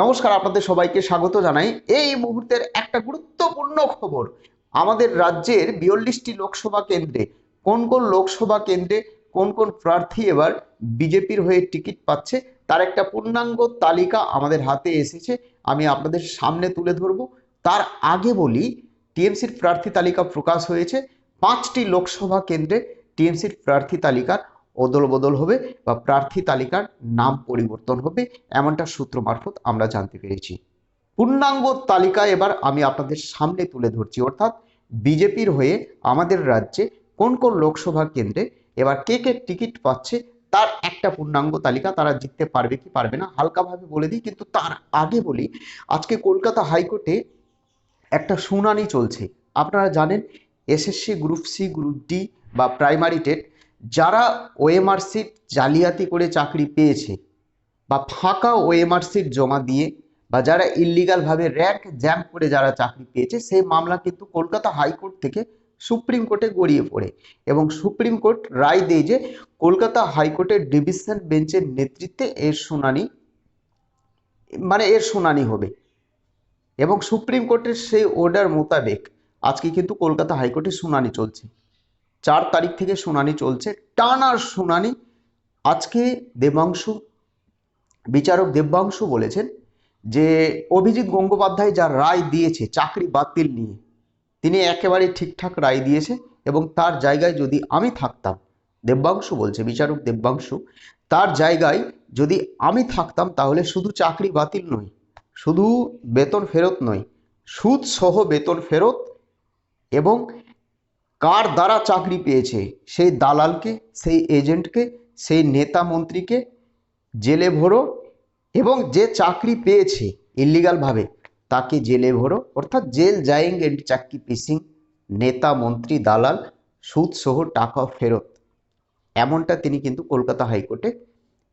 নমস্কার, আপনাদের সবাইকে স্বাগত জানাই। এই মুহূর্তের একটা গুরুত্বপূর্ণ খবর। আমাদের রাজ্যের বিয়াল্লিশটি লোকসভা কেন্দ্রে কোন কোন লোকসভা কেন্দ্রে কোন কোন প্রার্থী এবার বিজেপির হয়ে টিকিট পাচ্ছে, তার একটা পূর্ণাঙ্গ তালিকা আমাদের হাতে এসেছে, আমি আপনাদের সামনে তুলে ধরব। তার আগে বলি, টিএমসির প্রার্থী তালিকা প্রকাশ হয়েছে। পাঁচটি লোকসভা কেন্দ্রে টিএমসির প্রার্থী তালিকার অদল বদল হবে বা প্রার্থী তালিকার নাম পরিবর্তন হবে এমনটা সূত্র মারফত আমরা জানতে পেরেছি। পূর্ণাঙ্গ তালিকা এবার আমি আপনাদের সামনে তুলে ধরছি অর্থাৎ বিজেপির হয়ে আমাদের রাজ্যে কোন কোন লোকসভা কেন্দ্রে এবার কে কে টিকিট পাচ্ছে তার একটা পূর্ণাঙ্গ তালিকা তারা জিততে পারবে কি পারবে না হালকাভাবে বলে দিই কিন্তু তার আগে বলি আজকে কলকাতা হাইকোর্টে একটা শুনানি চলছে। আপনারা জানেন SSC group C group D বা প্রাইমারি টেট যারা ওএমআর সিট জালিয়াতি করে চাকরি পেয়েছে বা ফাঁকা ওএমআর সিট জমা দিয়ে বা যারা ইলিগালভাবে র্যাঙ্ক জ্যাম করে যারা চাকরি পেয়েছে, সেই মামলা কিন্তু কলকাতা হাইকোর্ট থেকে সুপ্রিম কোর্টে গড়িয়ে পড়ে। এবং সুপ্রিম কোর্ট রায় দেয় যে কলকাতা হাইকোর্টের ডিভিশন বেঞ্চের নেতৃত্বে এর শুনানি মানে এর শুনানি হবে। এবং সুপ্রিম কোর্টের সেই অর্ডার মোতাবেক আজকে কিন্তু কলকাতা হাইকোর্টে শুনানি চলছে। চার তারিখ থেকে শুনানি চলছে টানার শুনানি। আজকে দেবাংশু, বিচারক দেবাংশু বলেছেন যে, অভিজিৎ গঙ্গোপাধ্যায় যা রায় দিয়েছে চাকরি বাতিল নিয়ে, তিনি একেবারে ঠিকঠাক রায় দিয়েছে এবং তার জায়গায় যদি আমি থাকতাম দেব্যাংশু বলছে, বিচারক দেব্যাংশু তার জায়গায় যদি আমি থাকতাম তাহলে শুধু চাকরি বাতিল নয় শুধু বেতন ফেরত নয় সুদ সহ বেতন ফেরত এবং কার দ্বারা চাকরি পেয়েছে? সেই দালালকে, সেই এজেন্টকে, সেই নেতা মন্ত্রীকে জেলে ভরো এবং যে চাকরি পেয়েছে ইলিগালভাবে তাকে জেলে ভরো। অর্থাৎ জেল জাইং এন্ড চাকরি পিসিং নেতা মন্ত্রী, দালাল, সুদ সহ টাকা ফেরত। এমনটা তিনি কিন্তু কলকাতা হাইকোর্টে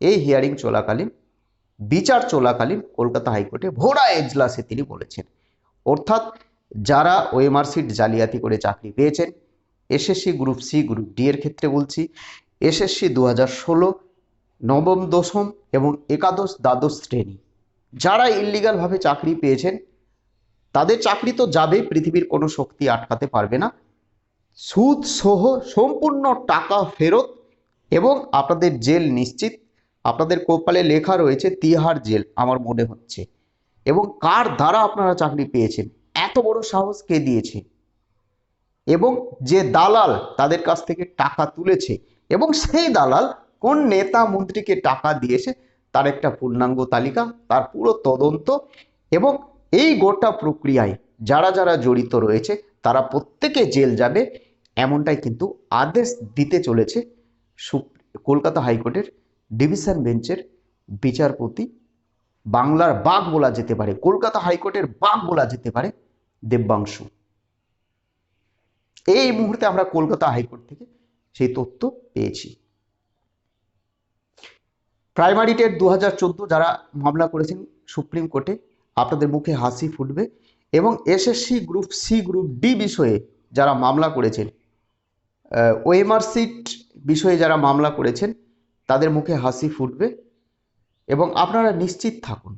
এই হিয়ারিং চলাকালীন, বিচার চলাকালীন কলকাতা হাইকোর্টে ভোড়া এজলাসে তিনি বলেছেন। অর্থাৎ যারা ওএমআর জালিয়াতি করে চাকরি পেয়েছেন SSC group C group D এর ক্ষেত্রে বলছি। এসএসসি দু হাজার ষোলো, নবম, দশম এবং একাদশ, দ্বাদশ শ্রেণি। যারা ইলিগালভাবে চাকরি পেয়েছেন, তাদের চাকরি তো যাবেই পৃথিবীর কোনো শক্তি আটকাতে পারবে না। সুদ সহ সম্পূর্ণ টাকা ফেরত এবং আপনাদের জেল নিশ্চিত। আপনাদের কপালে লেখা রয়েছে, তিহার জেল, আমার মনে হচ্ছে। এবং কার দ্বারা আপনারা চাকরি পেয়েছেন? এত বড় সাহস কে দিয়েছে? এবং যে দালাল তাদের কাছ থেকে টাকা তুলেছে এবং সেই দালাল কোন নেতা মন্ত্রীকে টাকা দিয়েছে তার একটা পূর্ণাঙ্গ তালিকা, তার পুরো তদন্ত এবং এই গোটা প্রক্রিয়ায় যারা যারা জড়িত রয়েছে তারা প্রত্যেকে জেল যাবে এমনটাই কিন্তু আদেশ দিতে চলেছে কলকাতা হাইকোর্টের ডিভিশন বেঞ্চের বিচারপতি বাংলার বাঘ বলা যেতে পারে, কলকাতা হাইকোর্টের বাঘ বলা যেতে পারে দেব্যাংশু। এই মুহূর্তে আমরা কলকাতা হাইকোর্ট থেকে সেই তথ্য পেয়েছি। প্রাইমারি টেট দু হাজার চোদ্দ যারা মামলা করেছেন সুপ্রিম কোর্টে, আপনাদের মুখে হাসি ফুটবে এবং SSC group C group D বিষয়ে যারা মামলা করেছেন ওএমআর সিট বিষয়ে যারা মামলা করেছেন, তাদের মুখে হাসি ফুটবে এবং আপনারা নিশ্চিত থাকুন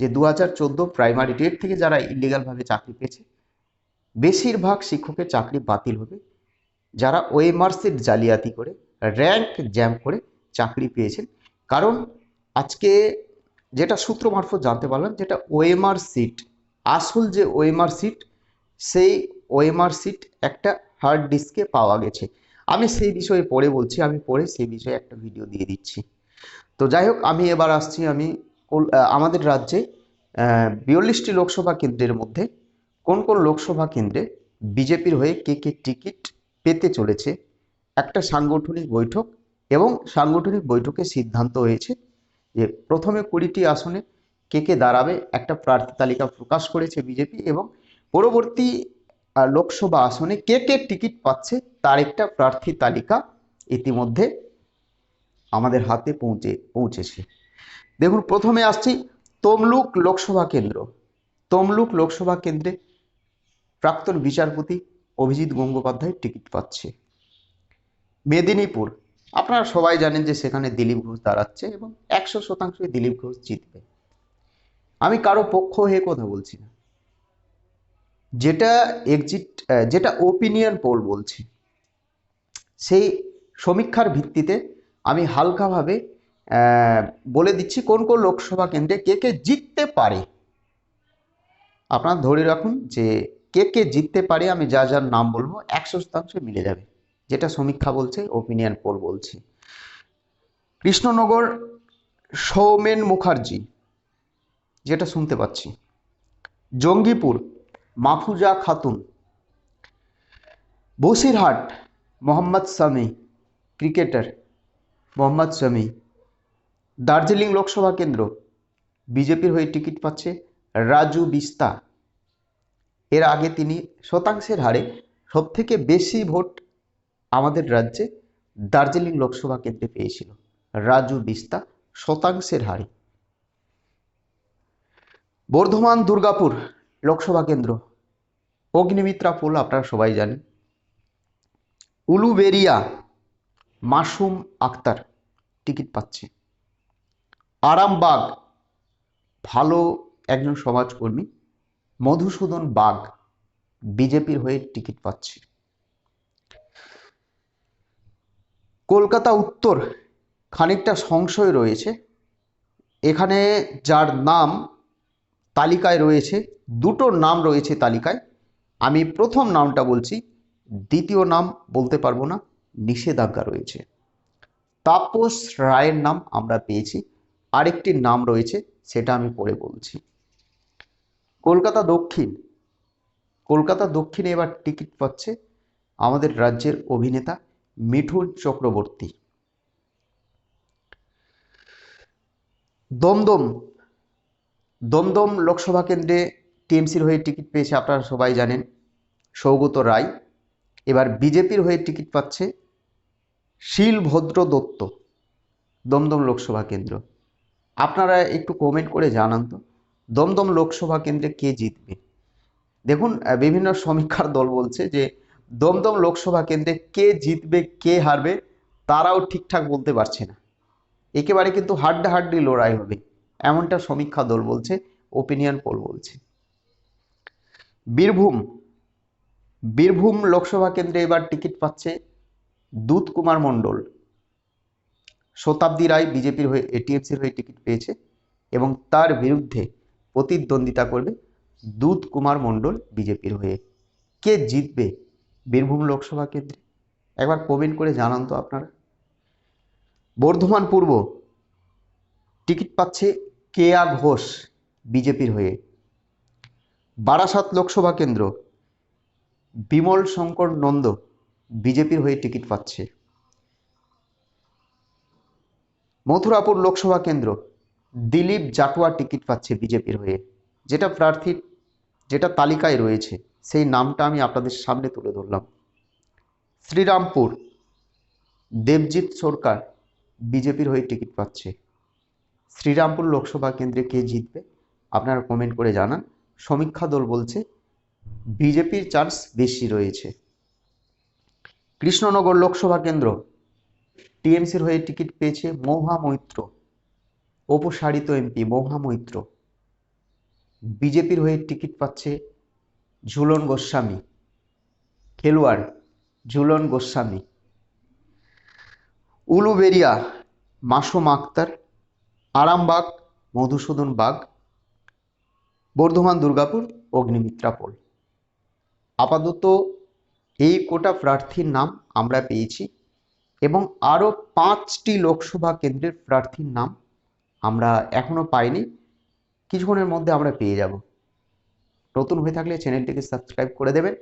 যে দু হাজার চোদ্দ প্রাইমারি টেট থেকে যারা ইলিগালভাবে চাকরি পেয়েছে বেশিরভাগ শিক্ষকের চাকরি বাতিল হবে। যারা ওএমআর সিট জালিয়াতি করে র্যাঙ্ক জ্যাম করে চাকরি পেয়েছেন। কারণ আজকে যেটা সূত্র মারফত জানতে পারলাম, যেটা ওএমআর সিট আসল যে ওএমআর সিট সেই ওএমআর সিট একটা হার্ড ডিস্কে পাওয়া গেছে। আমি সেই বিষয়ে পরে বলছি, আমি পরে সেই বিষয়ে একটা ভিডিও দিয়ে দিচ্ছি। তো যাই হোক, আমি এবার আসছি, আমি আমাদের রাজ্যে বিয়াল্লিশটি লোকসভা কেন্দ্রের মধ্যে। কোন কোন লোকসভা কেন্দ্রে বিজেপির হয়ে কে কে টিকিট পেতে চলেছে? একটা সাংগঠনিক বৈঠক এবং সাংগঠনিক বৈঠকে সিদ্ধান্ত হয়েছে যে প্রথমে কুড়িটি আসনে কে কে দাঁড়াবে একটা প্রার্থী তালিকা প্রকাশ করেছে বিজেপি এবং পরবর্তী লোকসভা আসনে কে কে টিকিট পাচ্ছে তার একটা প্রার্থী তালিকা ইতিমধ্যে আমাদের হাতে পৌঁছে, পৌঁছেছে। দেখুন, প্রথমে আসছি তমলুক লোকসভা কেন্দ্র। তমলুক লোকসভা কেন্দ্রে প্রাক্তন বিচারপতি অভিজিৎ গঙ্গোপাধ্যায় টিকিট পাচ্ছে। মেদিনীপুর। আপনারা সবাই জানেন যে সেখানে দিলীপ ঘোষ দাঁড়াচ্ছে এবং একশো শতাংশই দিলীপ ঘোষ জিতবে। আমি কারও পক্ষ হয়ে কথা বলছি না। যেটা এক্সিট যেটা ওপিনিয়ন পোল বলছি, সেই সমীক্ষার ভিত্তিতে আমি হালকাভাবে বলে দিচ্ছি কোন কোন লোকসভা কেন্দ্রে কে কে জিততে পারে। আপনারা ধরে রাখুন যে কে কে জিততে পারে আমি যা যার নাম বলব, একশো শতাংশ মিলে যাবে, যেটা সমীক্ষা বলছে ওপিনিয়ন পোল বলছে। কৃষ্ণনগর সৌমেন মুখার্জি, যেটা শুনতে পাচ্ছি। জঙ্গিপুর মাফুজা খাতুন, বসিরহাট মোহাম্মদ সামি ক্রিকেটার মোহাম্মদ সামি দার্জিলিং লোকসভা কেন্দ্র, বিজেপির হয়ে টিকিট পাচ্ছে রাজু বিস্তা। এর আগে তিনি শতাংশের হারে সবথেকে বেশি ভোট আমাদের রাজ্যে দার্জিলিং লোকসভা কেন্দ্রে পেয়েছিল। রাজু বিস্তা শতাংশের হারে। বর্ধমান, দুর্গাপুর লোকসভা কেন্দ্র। অগ্নিমিত্রা পোল আপনারা সবাই জানেন। উলুবেরিয়া মাসুম আক্তার টিকিট পাচ্ছে। আরামবাগ ভালো একজন সমাজকর্মী মধুসূদন বাগ বিজেপির হয়ে টিকিট পাচ্ছে। কলকাতা উত্তর খানিকটা সংশয় রয়েছে। এখানে যার নাম তালিকায় রয়েছে, দুটো নাম রয়েছে তালিকায়। আমি প্রথম নামটা বলছি, দ্বিতীয় নাম বলতে পারব না, নিষেধাজ্ঞা রয়েছে। তাপস রায়ের নাম আমরা পেয়েছি। আরেকটি নাম রয়েছে, সেটা আমি পরে বলছি। কলকাতা দক্ষিণ। কলকাতা দক্ষিণে এবার টিকিট পাচ্ছে আমাদের রাজ্যের অভিনেতা মিঠুন চক্রবর্তী। দমদম। দমদম লোকসভা কেন্দ্রে টিএমসির হয়ে টিকিট পেয়েছে আপনারা সবাই জানেন সৌগত রায়। এবার বিজেপির হয়ে টিকিট পাচ্ছে শিলভদ্র দত্ত দমদম লোকসভা কেন্দ্র। আপনারা একটু কমেন্ট করে জানান তো। দমদম লোকসভা কেন্দ্রে কে জিতবে? দেখুন বিভিন্ন সমীক্ষার দল বলছে যে দমদম লোকসভা কেন্দ্রে কে জিতবে, কে হারবে, তারাও ঠিকঠাক বলতে পারছে না। একেবারে কিন্তু হাড্ডাহাড্ডি লড়াই হবে, এমনটা সমীক্ষা দল বলছে ওপিনিয়ন পোল বলছে। বীরভূম বীরভূম লোকসভা কেন্দ্রে এবার টিকিট পাচ্ছে দুধ কুমার মণ্ডল। শতাব্দী রায় বিজেপির হয়ে এটিএমসির হয়ে টিকিট পেয়েছে এবং তার বিরুদ্ধে প্রতিদ্বন্দ্বিতা করবে দুধ কুমার মণ্ডল বিজেপির হয়ে। কে জিতবে বীরভূম লোকসভা কেন্দ্রে? একবার কমেন্ট করে জানান তো আপনারা। বর্ধমান পূর্ব, টিকিট পাচ্ছে কেয়া ঘোষ বিজেপির হয়ে। বারাসাত লোকসভা কেন্দ্র, বিমল শঙ্কর নন্দ বিজেপির হয়ে টিকিট পাচ্ছে। মথুরাপুর লোকসভা কেন্দ্র দিলীপ জাটুয়া টিকিট পাচ্ছে বিজেপির হয়ে। যেটা প্রার্থীর, যেটা তালিকায় রয়েছে, সেই নামটা আমি আপনাদের সামনে তুলে ধরলাম। শ্রীরামপুর, দেবজিৎ সরকার বিজেপির হয়ে টিকিট পাচ্ছে। শ্রীরামপুর লোকসভা কেন্দ্রে কে জিতবে, আপনারা কমেন্ট করে জানান। সমীক্ষা দল বলছে, বিজেপির চান্স বেশি রয়েছে। কৃষ্ণনগর লোকসভা কেন্দ্র, টিএমসির হয়ে টিকিট পেয়েছে মৌহা মৈত্র। অপসারিত এমপি মৌহা মৈত্র। বিজেপির হয়ে টিকিট পাচ্ছে ঝুলন গোস্বামী। খেলোয়াড় ঝুলন গোস্বামী। উলুবেরিয়া মাসুম আক্তার, আরামবাগ মধুসূদন বাগ, বর্ধমান দুর্গাপুর অগ্নিমিত্রা পোল। আপাতত এই কোটা প্রার্থীর নাম আমরা পেয়েছি এবং আরও পাঁচটি লোকসভা কেন্দ্রের প্রার্থীর নাম আমরা এখনও পাইনি। কিছুক্ষণের মধ্যে আমরা পেয়ে যাব। নতুন হয়ে থাকলে চ্যানেলটিকে সাবস্ক্রাইব করে দেবেন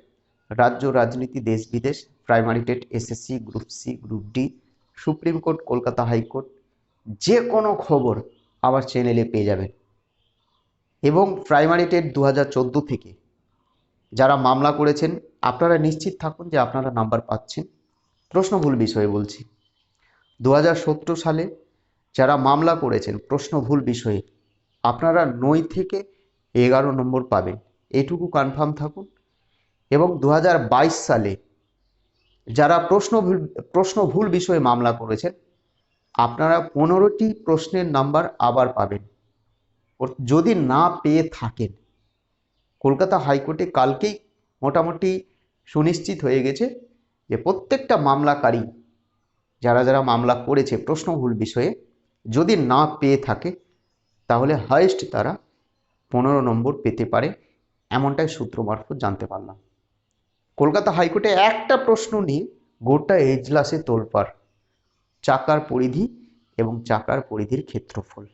রাজ্য রাজনীতি, দেশ বিদেশ, primary TET, SSC, group C, group D, supreme court, Kolkata high court, যে কোনো খবর আমার চ্যানেলে পেয়ে যাবেন এবং প্রাইমারি টেট দু থেকে যারা মামলা করেছেন, আপনারা নিশ্চিত থাকুন যে আপনারা নাম্বার পাচ্ছেন। প্রশ্ন ভুল বিষয়ে বলছি। দু হাজার সতেরো সালে যারা মামলা করেছেন, প্রশ্ন ভুল বিষয়ে, আপনারা নয় থেকে এগারো নম্বর পাবেন। এটুকু কনফার্ম থাকুন। এবং দু হাজার বাইশ সালে যারা প্রশ্ন ভুল প্রশ্ন ভুল বিষয়ে মামলা করেছেন, আপনারা পনেরোটি প্রশ্নের নাম্বার আবার পাবেন। যদি না পেয়ে থাকেন, কলকাতা হাইকোর্টে কালকেই মোটামুটি সুনিশ্চিত হয়ে গেছে যে প্রত্যেকটা মামলাকারী, যারা যারা মামলা করেছে প্রশ্ন ভুল বিষয়ে যদি না পেয়ে থাকে, তাহলে হায়েস্ট তারা পনেরো নম্বর পেতে পারে। এমনটাই সূত্র মারফত জানতে পারলাম। কলকাতা হাইকোর্টে একটা প্রশ্ন নিয়ে গোটা এজলাসে তোলপাড়, চাকার পরিধি এবং চাকার পরিধির ক্ষেত্রফল।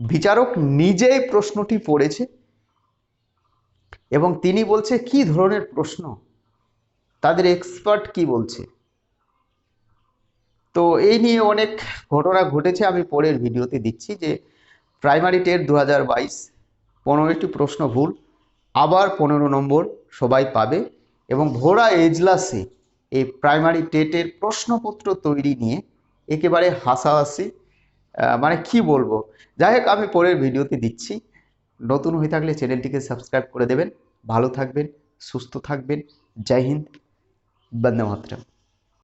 বিচারক নিজেই প্রশ্নটি পড়েছে এবং তিনি বলছে, কি ধরনের প্রশ্ন? তাদের এক্সপার্ট কি বলছে? তো এই নিয়ে অনেক ঘটনা ঘটেছে, আমি পরের ভিডিওতে দিচ্ছি যে প্রাইমারি টেট দু হাজার বাইশ, পনেরোটি প্রশ্ন ভুল, আবার পনেরো নম্বর সবাই পাবে এবং ভোরা এজলাসে এই প্রাইমারি টেটের প্রশ্নপত্র তৈরি নিয়ে একেবারে হাসাহাসি মানে কি বলব? যাই হোক, আমি পরের ভিডিওতে দিচ্ছি। নতুন হয়ে থাকলে চ্যানেলটিকে সাবস্ক্রাইব করে দেবেন। ভালো থাকবেন, সুস্থ থাকবেন। জয় হিন্দ, বন্দে মাতরম।